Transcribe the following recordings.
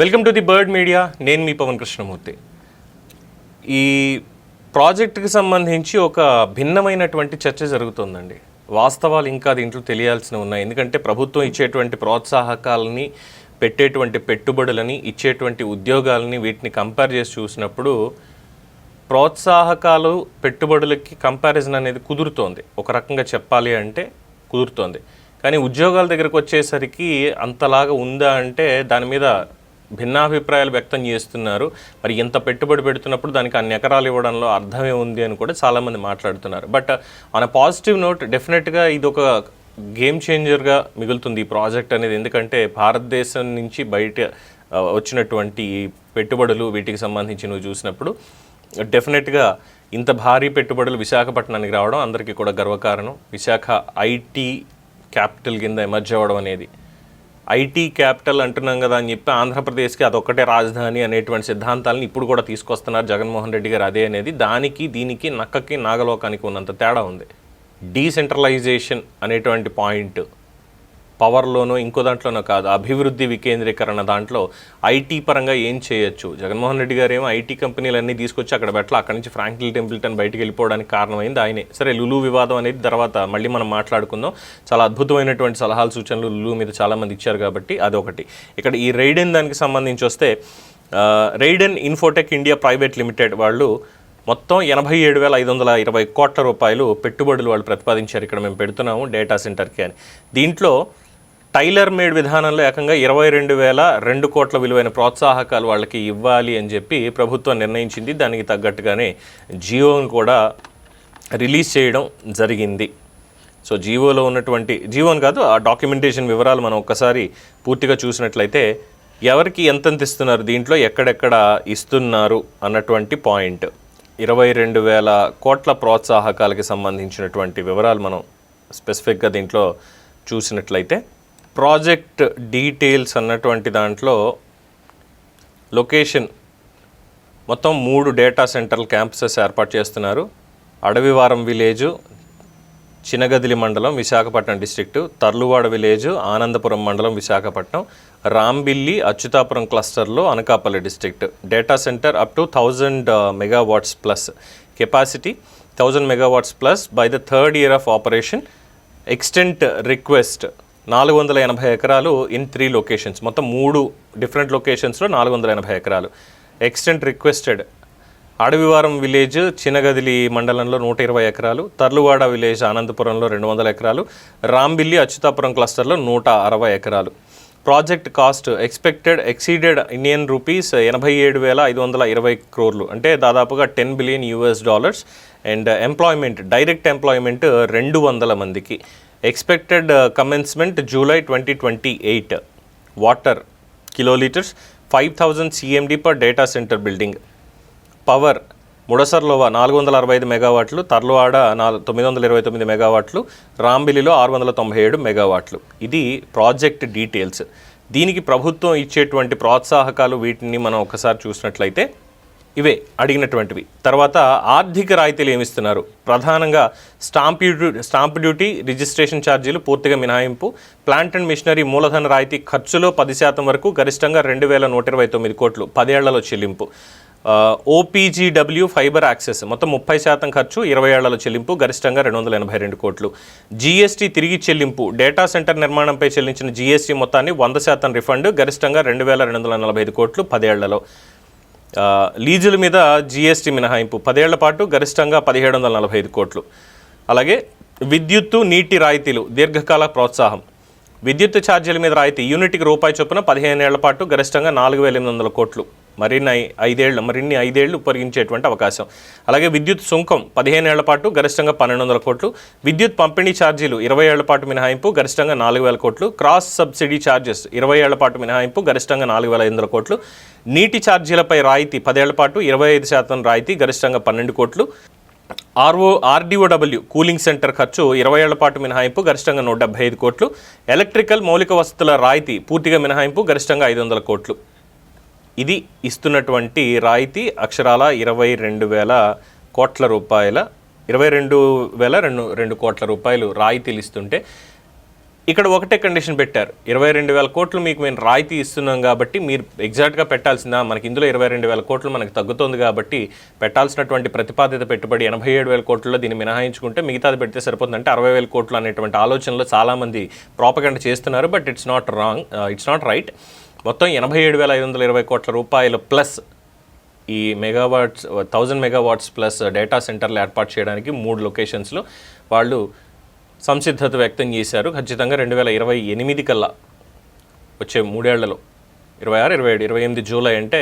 Welcome to the bird media. నేను మీ పవన్ కృష్ణమూర్తి. ఈ ప్రాజెక్టుకి సంబంధించి ఒక భిన్నమైనటువంటి చర్చ జరుగుతుందండి. వాస్తవాలు ఇంకా దీంట్లో తెలియాల్సిన ఉన్నాయి. ఎందుకంటే ప్రభుత్వం ఇచ్చేటువంటి ప్రోత్సాహకాలని పెట్టేటువంటి పెట్టుబడులని ఇచ్చేటువంటి ఉద్యోగాలని వీటిని కంపేర్ చేసి చూసినప్పుడు ప్రోత్సాహకాలు పెట్టుబడులకి కంపారిజన్ అనేది కుదురుతోంది. ఒక రకంగా చెప్పాలి అంటే కుదురుతోంది. కానీ ఉద్యోగాల దగ్గరకు వచ్చేసరికి అంతలాగా ఉందా అంటే దాని మీద భిన్నాభిప్రాయాలు వ్యక్తం చేస్తున్నారు. మరి ఇంత పెట్టుబడి పెడుతున్నప్పుడు దానికి అన్ని ఎకరాలు ఇవ్వడంలో అర్థమే ఉంది అని కూడా చాలామంది మాట్లాడుతున్నారు. బట్ ఆన్ పాజిటివ్ నోట్ డెఫినెట్గా ఇది ఒక గేమ్ చేంజర్గా మిగులుతుంది ఈ ప్రాజెక్ట్ అనేది. ఎందుకంటే భారతదేశం నుంచి బయట uh, వచ్చినటువంటి పెట్టుబడులు వీటికి సంబంధించి నువ్వు చూసినప్పుడు డెఫినెట్గా ఇంత భారీ పెట్టుబడులు విశాఖపట్నానికి రావడం అందరికీ కూడా గర్వకారణం. విశాఖ ఐటీ క్యాపిటల్ కింద ఎమర్జ్ అవ్వడం అనేది ఐటీ క్యాపిటల్ అంటున్నాం కదా అని చెప్పి ఆంధ్రప్రదేశ్కి అదొక్కటే రాజధాని అనేటువంటి సిద్ధాంతాలను ఇప్పుడు కూడా తీసుకొస్తున్నారు జగన్మోహన్ రెడ్డి గారు అదే అనేది. దానికి దీనికి నక్కకి నాగలోకానికి ఉన్నంత తేడా ఉంది. డీసెంట్రలైజేషన్ అనేటువంటి పాయింట్ పవర్లోనో ఇంకో దాంట్లోనో కాదు అభివృద్ధి వికేంద్రీకరణ దాంట్లో ఐటీ పరంగా ఏం చేయొచ్చు? జగన్మోహన్ రెడ్డి గారు ఏమో ఐటీ కంపెనీలన్నీ తీసుకొచ్చి అక్కడ పెట్టాలి అక్కడి నుంచి ఫ్రాంక్లిన్ టెంపుల్టన్ బయటికి వెళ్ళిపోవడానికి కారణమైంది ఆయనే. సరే లులు వివాదం అనేది తర్వాత మళ్ళీ మనం మాట్లాడుకుందాం. చాలా అద్భుతమైనటువంటి సలహాలు సూచనలు లులు మీద చాలామంది ఇచ్చారు కాబట్టి అదొకటి. ఇక్కడ ఈ రైడెన్ దానికి సంబంధించి వస్తే Raiden Infotech India private limited వాళ్ళు మొత్తం ఎనభై ఏడు వేల ఐదు వందల ఇరవై కోట్ల రూపాయలు పెట్టుబడులు వాళ్ళు ప్రతిపాదించారు. ఇక్కడ మేము పెడుతున్నాము డేటా సెంటర్కి అని. దీంట్లో టైలర్ మేడ్ విధానంలో ఏకంగా ఇరవై రెండు వేల రెండు కోట్ల విలువైన ప్రోత్సాహకాలు వాళ్ళకి ఇవ్వాలి అని చెప్పి ప్రభుత్వం నిర్ణయించింది. దానికి తగ్గట్టుగానే జియోని కూడా రిలీజ్ చేయడం జరిగింది. సో జియోలో ఉన్నటువంటి జియోని కాదు ఆ డాక్యుమెంటేషన్ వివరాలు మనం ఒక్కసారి పూర్తిగా చూసినట్లయితే ఎవరికి ఎంతెంత ఇస్తున్నారు దీంట్లో ఎక్కడెక్కడ ఇస్తున్నారు అన్నటువంటి పాయింట్. ఇరవై రెండు వేల కోట్ల ప్రోత్సాహకాలకి సంబంధించినటువంటి వివరాలు మనం స్పెసిఫిక్గా దీంట్లో చూసినట్లయితే ప్రాజెక్ట్ డీటెయిల్స్ అన్నటువంటి దాంట్లో లొకేషన్ మొత్తం మూడు డేటా సెంటర్ క్యాంపసెస్ ఏర్పాటు చేస్తున్నారు. అడవివారం విలేజు చినగదిలి మండలం విశాఖపట్నం డిస్టిక్టు తర్లువాడ విలేజ్ ఆనందపురం మండలం Visakhapatnam Rambilli Atchutapuram క్లస్టర్లో Anakapalli district data centre up to thousand uh, megawatts plus capacity. Thousand megawatts plus by the third year of operation extent request నాలుగు వందల ఎనభై ఎకరాలు ఇన్ త్రీ లొకేషన్స్ మొత్తం మూడు డిఫరెంట్ లొకేషన్స్లో నాలుగు వందల ఎనభై ఎకరాలు. Extent requested Adavivaram village Chinagadili మండలంలో నూట ఇరవై ఎకరాలు. తర్లువాడ విలేజ్ ఆనందపురంలో రెండు వందల ఎకరాలు. రాంబిల్లి అచ్యుతాపురం క్లస్టర్లో నూట అరవై ఎకరాలు. Project cost expected exceeded Indian rupees ఎనభై ఏడు వేల ఐదు వందల ఇరవై క్రోర్లు అంటే దాదాపుగా ten billion US dollars and employment direct employment రెండు వందల మందికి. Expected commencement July twenty twenty eight water kilolitres five thousand CMD per data centre building power Mudasarlova నాలుగు వందల అరవై ఐదు మెగావాట్లు తర్లువాడ నాలుగు తొమ్మిది వందల ఇరవై తొమ్మిది మెగావాట్లు రాంబిలిలో ఆరు వందల తొంభై ఏడు మెగావాట్లు ఇది ప్రాజెక్ట్ డీటెయిల్స్ దీనికి ప్రభుత్వం ఇచ్చేటువంటి ప్రోత్సాహకాలు వీటిని మనం ఒకసారి చూసినట్లయితే ఇవే అడిగినటువంటివి. తర్వాత ఆర్థిక రాయితీలు ఏమిస్తున్నారు? ప్రధానంగా స్టాంప్ స్టాంప్ డ్యూటీ రిజిస్ట్రేషన్ ఛార్జీలు పూర్తిగా మినహాయింపు ప్లాంట్ అండ్ మిషనరీ మూలధన రాయితీ ఖర్చులో పది శాతం వరకు గరిష్టంగా రెండు వేల నూట ఇరవై తొమ్మిది కోట్లు పదేళ్ళలో చెల్లింపు. ఓపీజీడబ్ల్యూ ఫైబర్ యాక్సెస్ మొత్తం ముప్పై శాతం ఖర్చు ఇరవై ఏళ్ళలో చెల్లింపు గరిష్టంగా రెండు వందల ఎనభై రెండు కోట్లు. జీఎస్టీ తిరిగి చెల్లింపు డేటా సెంటర్ నిర్మాణంపై చెల్లించిన జీఎస్టీ మొత్తాన్ని వంద శాతం రిఫండ్ గరిష్టంగా రెండు వేల రెండు వందల నలభై ఐదు కోట్లు పదేళ్ళలో. లీజుల మీద జీఎస్టీ మినహాయింపు. పదేళ్ళ పాటు గరిష్టంగా పదిహేడు వందల నలభై ఐదు కోట్లు. అలాగే విద్యుత్తు నీటి రాయితీలు దీర్ఘకాల ప్రోత్సాహం. విద్యుత్ ఛార్జీల మీద రాయితీ యూనిట్కి రూపాయి చొప్పున పదిహేను ఏళ్ళ పాటు గరిష్టంగా నాలుగు వేల ఎనిమిది వందల కోట్లు. మరిన్ని ఐ- ఐదేళ్ళు మరిన్ని ఐదేళ్ళు ఉపయోగించేటువంటి అవకాశం. అలాగే విద్యుత్ సుంకం పదిహేను ఏళ్ళ పాటు గరిష్టంగా పన్నెండు వందల కోట్లు. విద్యుత్ పంపిణీ ఛార్జీలు ఇరవై ఏళ్ళ పాటు మినహాయింపు గరిష్టంగా నాలుగు వేల కోట్లు. క్రాస్ సబ్సిడీ ఛార్జెస్ ఇరవై ఏళ్ళ పాటు మినహాయింపు గరిష్టంగా నాలుగు వేల ఐదు వందల కోట్లు. నీటి ఛార్జీలపై రాయితీ పదేళ్ళ పాటు ఇరవై ఐదు శాతం రాయితీ గరిష్టంగా పన్నెండు కోట్లు. ఆర్ఓ ఆర్డీఓడబ్ల్యూ కూలింగ్ సెంటర్ ఖర్చు ఇరవై ఏళ్ళ పాటు మినహాయింపు గరిష్టంగా నూట డెబ్బై ఐదు కోట్లు. ఎలక్ట్రికల్ మౌలిక వసతుల రాయితీ పూర్తిగా మినహాయింపు గరిష్టంగా ఐదు వందల కోట్లు. ఇది ఇస్తున్నటువంటి రాయితీ అక్షరాల ఇరవై రెండు వేల కోట్ల రూపాయల ఇరవై రెండు వేల రెండు రెండు కోట్ల రూపాయలు రాయితీలు ఇస్తుంటే ఇక్కడ ఒకటే కండిషన్ పెట్టారు. ఇరవై రెండు వేల కోట్లు మీకు మేము రాయితీ ఇస్తున్నాం కాబట్టి మీరు ఎగ్జాక్ట్గా పెట్టాల్సిందా? మనకి ఇందులో ఇరవై రెండు వేల కోట్లు మనకి తగ్గుతుంది కాబట్టి పెట్టాల్సినటువంటి ప్రతిపాదిత పెట్టుబడి ఎనభై ఏడు వేల కోట్లలో దీన్ని మినహాయించుకుంటే మిగతాది పెడితే సరిపోతుంది అంటే అరవై వేల కోట్లు అనేటువంటి ఆలోచనలో చాలామంది ప్రాపగండ చేస్తున్నారు but it's not wrong it's not right మొత్తం ఎనభై ఏడు వేల ఐదు వందల ఇరవై కోట్ల రూపాయలు ప్లస్ ఈ megawatts thousand megawatts plus data సెంటర్లు ఏర్పాటు చేయడానికి మూడు లొకేషన్స్లో వాళ్ళు సంసిద్ధత వ్యక్తం చేశారు. ఖచ్చితంగా రెండు వేల ఇరవై ఎనిమిది కల్లా వచ్చే మూడేళ్ళలో ఇరవై ఆరు ఇరవై ఏడు ఇరవై ఎనిమిది జూలై అంటే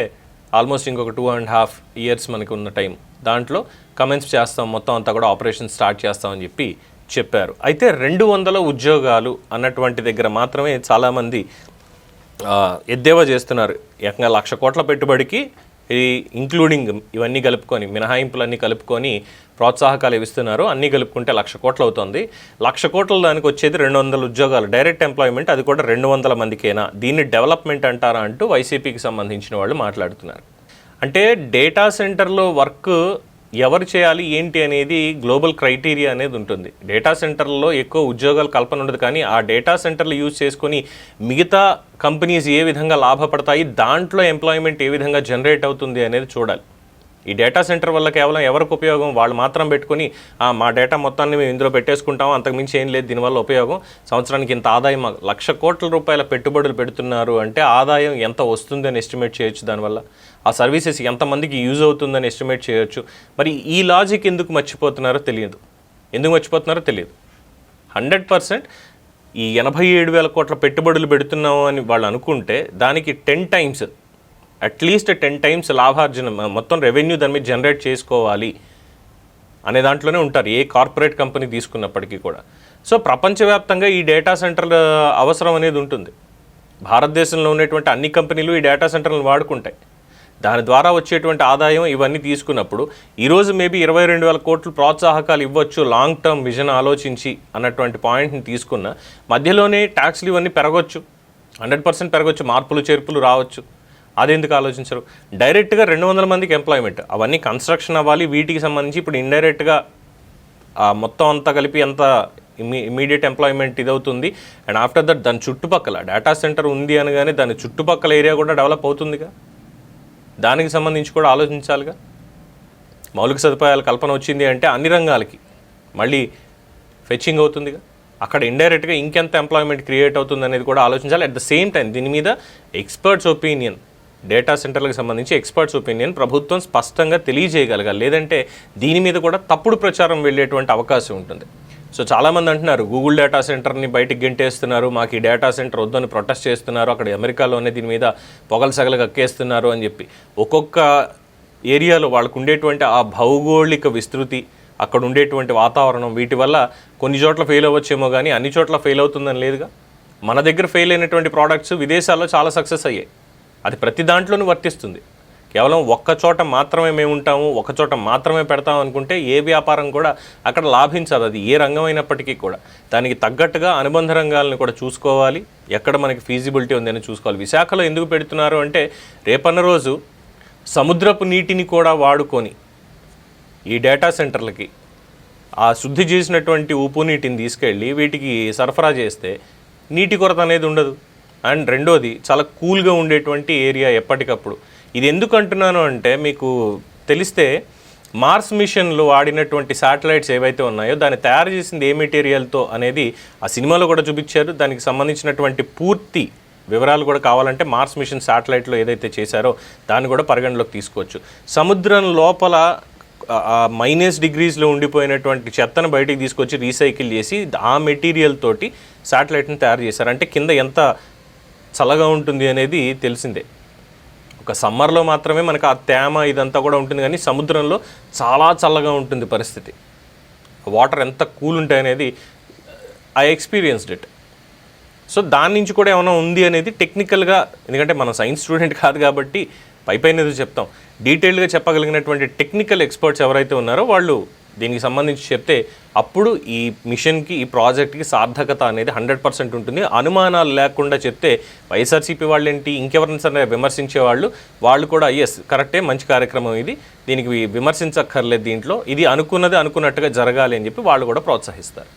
ఆల్మోస్ట్ ఇంకొక టూ అండ్ హాఫ్ ఇయర్స్ మనకు ఉన్న టైం. దాంట్లో కమెంట్స్ చేస్తాం మొత్తం అంతా కూడా ఆపరేషన్ స్టార్ట్ చేస్తామని చెప్పి చెప్పారు. అయితే రెండు వందల ఉద్యోగాలు అన్నటువంటి దగ్గర మాత్రమే చాలామంది ఎద్దేవా చేస్తున్నారు. ఏకంగా లక్ష కోట్ల పెట్టుబడికి ఈ ఇంక్లూడింగ్ ఇవన్నీ కలుపుకొని మినహాయింపులన్నీ కలుపుకొని ప్రోత్సాహకాలు ఇస్తున్నారు అన్నీ కలుపుకుంటే లక్ష కోట్లు అవుతుంది. లక్ష కోట్ల దానికి వచ్చేది రెండు వందల ఉద్యోగాలు. డైరెక్ట్ ఎంప్లాయ్మెంట్ అది కూడా రెండు వందల మందికేనా? దీన్ని డెవలప్మెంట్ అంటారా అంటూ వైసీపీకి సంబంధించిన వాళ్ళు మాట్లాడుతున్నారు. అంటే డేటా సెంటర్లో వర్క్ ఎవరు చేయాలి ఏంటి అనేది గ్లోబల్ క్రైటీరియా అనేది ఉంటుంది. డేటా సెంటర్లో ఎక్కువ ఉద్యోగాలు కల్పన ఉండదు కానీ ఆ డేటా సెంటర్లు యూజ్ చేసుకొని మిగతా కంపెనీస్ ఏ విధంగా లాభపడతాయి దాంట్లో ఎంప్లాయ్మెంట్ ఏ విధంగా జనరేట్ అవుతుంది అనేది చూడాలి. ఈ డేటా సెంటర్ వల్ల కేవలం ఎవరికి ఉపయోగం వాళ్ళు మాత్రం పెట్టుకొని మా డేటా మొత్తాన్ని మేము ఇందులో పెట్టేసుకుంటాం అంతకుమించి ఏం లేదు దీనివల్ల ఉపయోగం. సంవత్సరానికి ఇంత ఆదాయం లక్ష కోట్ల రూపాయల పెట్టుబడులు పెడుతున్నారు అంటే ఆదాయం ఎంత వస్తుందని ఎస్టిమేట్ చేయొచ్చు దానివల్ల. ఆ సర్వీసెస్ ఎంతమందికి యూజ్ అవుతుందని ఎస్టిమేట్ చేయొచ్చు. మరి ఈ లాజిక్ ఎందుకు మర్చిపోతున్నారో తెలియదు. ఎందుకు మర్చిపోతున్నారో తెలియదు. హండ్రెడ్ పర్సెంట్ ఈ ఎనభై ఏడు వేల కోట్ల పెట్టుబడులు పెడుతున్నాము అని వాళ్ళు అనుకుంటే దానికి ten times at least ten times లాభార్జన మొత్తం రెవెన్యూ దాని మీద జనరేట్ చేసుకోవాలి అనే దాంట్లోనే ఉంటారు ఏ కార్పొరేట్ కంపెనీ తీసుకున్నప్పటికీ కూడా. సో ప్రపంచవ్యాప్తంగా ఈ డేటా సెంటర్ల అవసరం అనేది ఉంటుంది. భారతదేశంలో ఉన్నటువంటి అన్ని కంపెనీలు ఈ డేటా సెంటర్లను వాడుకుంటాయి. దాని ద్వారా వచ్చేటువంటి ఆదాయం ఇవన్నీ తీసుకున్నప్పుడు ఈరోజు మేబీ ఇరవై రెండు వేల కోట్లు ప్రోత్సాహకాలు ఇవ్వచ్చు లాంగ్ టర్మ్ విజన్ ఆలోచించి అన్నటువంటి పాయింట్ని తీసుకున్న మధ్యలోనే ట్యాక్స్లు ఇవన్నీ పెరగవచ్చు హండ్రెడ్ పర్సెంట్ పెరగవచ్చు మార్పులు చేర్పులు రావచ్చు. అది ఎందుకు ఆలోచించరు? డైరెక్ట్గా రెండు వందల మందికి ఎంప్లాయ్మెంట్ అవన్నీ కన్స్ట్రక్షన్ అవ్వాలి వీటికి సంబంధించి ఇప్పుడు ఇండైరెక్ట్గా ఆ మొత్తం అంతా కలిపి ఎంత ఇమీ ఇమీడియట్ ఎంప్లాయ్మెంట్ ఇదవుతుంది. అండ్ ఆఫ్టర్ దట్ దాని చుట్టుపక్కల డేటా సెంటర్ ఉంది అనగానే దాని చుట్టుపక్కల ఏరియా కూడా డెవలప్ అవుతుందిగా? దానికి సంబంధించి కూడా ఆలోచించాలిగా? మౌలిక సదుపాయాల కల్పన వచ్చింది అంటే అన్ని రంగాలకి మళ్ళీ ఫెచ్చింగ్ అవుతుందిగా? అక్కడ ఇండైరెక్ట్గా ఇంకెంత ఎంప్లాయ్మెంట్ క్రియేట్ అవుతుంది అనేది కూడా ఆలోచించాలి. అట్ ద సేమ్ టైం దీని మీద ఎక్స్పర్ట్స్ ఒపీనియన్ డేటా సెంటర్లకు సంబంధించి ఎక్స్పర్ట్స్ ఒపీనియన్ ప్రభుత్వం స్పష్టంగా తెలియజేయగలగాలి. లేదంటే దీని మీద కూడా తప్పుడు ప్రచారం వెళ్ళేటువంటి అవకాశం ఉంటుంది. సో చాలామంది అంటున్నారు గూగుల్ డేటా సెంటర్ని బయటికి గెంటేస్తున్నారు మాకు ఈ డేటా సెంటర్ వద్దని ప్రొటెస్ట్ చేస్తున్నారు అక్కడ అమెరికాలోనే దీని మీద పొగలు సగలు కక్కేస్తున్నారు అని చెప్పి. ఒక్కొక్క ఏరియాలో వాళ్ళకు ఉండేటువంటి ఆ భౌగోళిక విస్తృతి అక్కడ ఉండేటువంటి వాతావరణం వీటి వల్ల కొన్ని చోట్ల ఫెయిల్ అవ్వచ్చేమో కానీ అన్ని చోట్ల ఫెయిల్ అవుతుందని లేదుగా? మన దగ్గర ఫెయిల్ అయినటువంటి ప్రోడక్ట్స్ విదేశాల్లో చాలా సక్సెస్ అయ్యాయి. అది ప్రతి దాంట్లోనూ వర్తిస్తుంది. కేవలం ఒక్క చోట మాత్రమే మేము ఉంటాము ఒక చోట మాత్రమే పెడతాం అనుకుంటే ఏ వ్యాపారం కూడా అక్కడ లాభించదు. అది ఏ రంగం అయినప్పటికీ కూడా. దానికి తగ్గట్టుగా అనుబంధ రంగాలను కూడా చూసుకోవాలి. ఎక్కడ మనకి ఫీజిబిలిటీ ఉందని చూసుకోవాలి. విశాఖలో ఎందుకు పెడుతున్నారు అంటే రేపన్న రోజు సముద్రపు నీటిని కూడా వాడుకొని ఈ డేటా సెంటర్లకి ఆ శుద్ధి చేసినటువంటి ఉప్పు నీటిని తీసుకెళ్ళి వీటికి సరఫరా చేస్తే నీటి కొరత అనేది ఉండదు. అండ్ రెండోది చాలా కూల్గా ఉండేటువంటి ఏరియా ఎప్పటికప్పుడు. ఇది ఎందుకు అంటున్నాను అంటే మీకు తెలిస్తే మార్స్ మిషన్లో వాడినటువంటి శాటిలైట్స్ ఏవైతే ఉన్నాయో దాన్ని తయారు చేసింది ఏ మెటీరియల్తో అనేది ఆ సినిమాలో కూడా చూపించారు. దానికి సంబంధించినటువంటి పూర్తి వివరాలు కూడా కావాలంటే మార్స్ మిషన్ శాటిలైట్లో ఏదైతే చేశారో దాన్ని కూడా పరిగణలోకి తీసుకోవచ్చు. సముద్రం లోపల మైనస్ డిగ్రీస్లో ఉండిపోయినటువంటి చెత్తను బయటికి తీసుకొచ్చి రీసైకిల్ చేసి ఆ మెటీరియల్ తోటి శాటిలైట్ని తయారు చేశారు. అంటే కింద ఎంత చల్లగా ఉంటుంది అనేది తెలిసిందే. ఒక సమ్మర్లో మాత్రమే మనకు ఆ తేమ ఇదంతా కూడా ఉంటుంది కానీ సముద్రంలో చాలా చల్లగా ఉంటుంది పరిస్థితి. వాటర్ ఎంత కూల్ ఉంటాయి అనేది ఐ ఎక్స్పీరియన్స్డ్ ఇట్ సో దాని నుంచి కూడా ఏమైనా ఉంది అనేది టెక్నికల్గా ఎందుకంటే మనం సైన్స్ స్టూడెంట్ కాదు కాబట్టి పై ఏదో చెప్తాం. డీటెయిల్డ్గా చెప్పగలిగినటువంటి టెక్నికల్ ఎక్స్పర్ట్స్ ఎవరైతే ఉన్నారో వాళ్ళు దీనికి సంబంధించి చెప్తే అప్పుడు ఈ మిషన్కి ఈ ప్రాజెక్ట్కి సార్థకత అనేది హండ్రెడ్ పర్సెంట్ ఉంటుంది. అనుమానాలు లేకుండా చెప్తే వైఎస్ఆర్సీపీ వాళ్ళు ఏంటి ఇంకెవరిని సరే విమర్శించే వాళ్ళు వాళ్ళు కూడా ఎస్ కరెక్టే మంచి కార్యక్రమం ఇది దీనికి విమర్శించక్కర్లేదు దీంట్లో ఇది అనుకున్నది అనుకున్నట్టుగా జరగాలి అని చెప్పి వాళ్ళు కూడా ప్రోత్సహిస్తారు.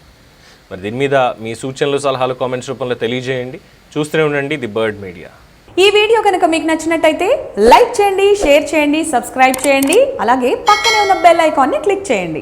మరి దీని మీద మీ సూచనలు సలహాలు కామెంట్స్ రూపంలో తెలియజేయండి. చూస్తూనే ఉండండి ది బర్డ్ మీడియా. ఈ వీడియో కనుక మీకు నచ్చినట్టయితే లైక్ చేయండి షేర్ చేయండి సబ్స్క్రైబ్ చేయండి అలాగే పక్కనే ఉన్న బెల్ ఐకాన్ని క్లిక్ చేయండి.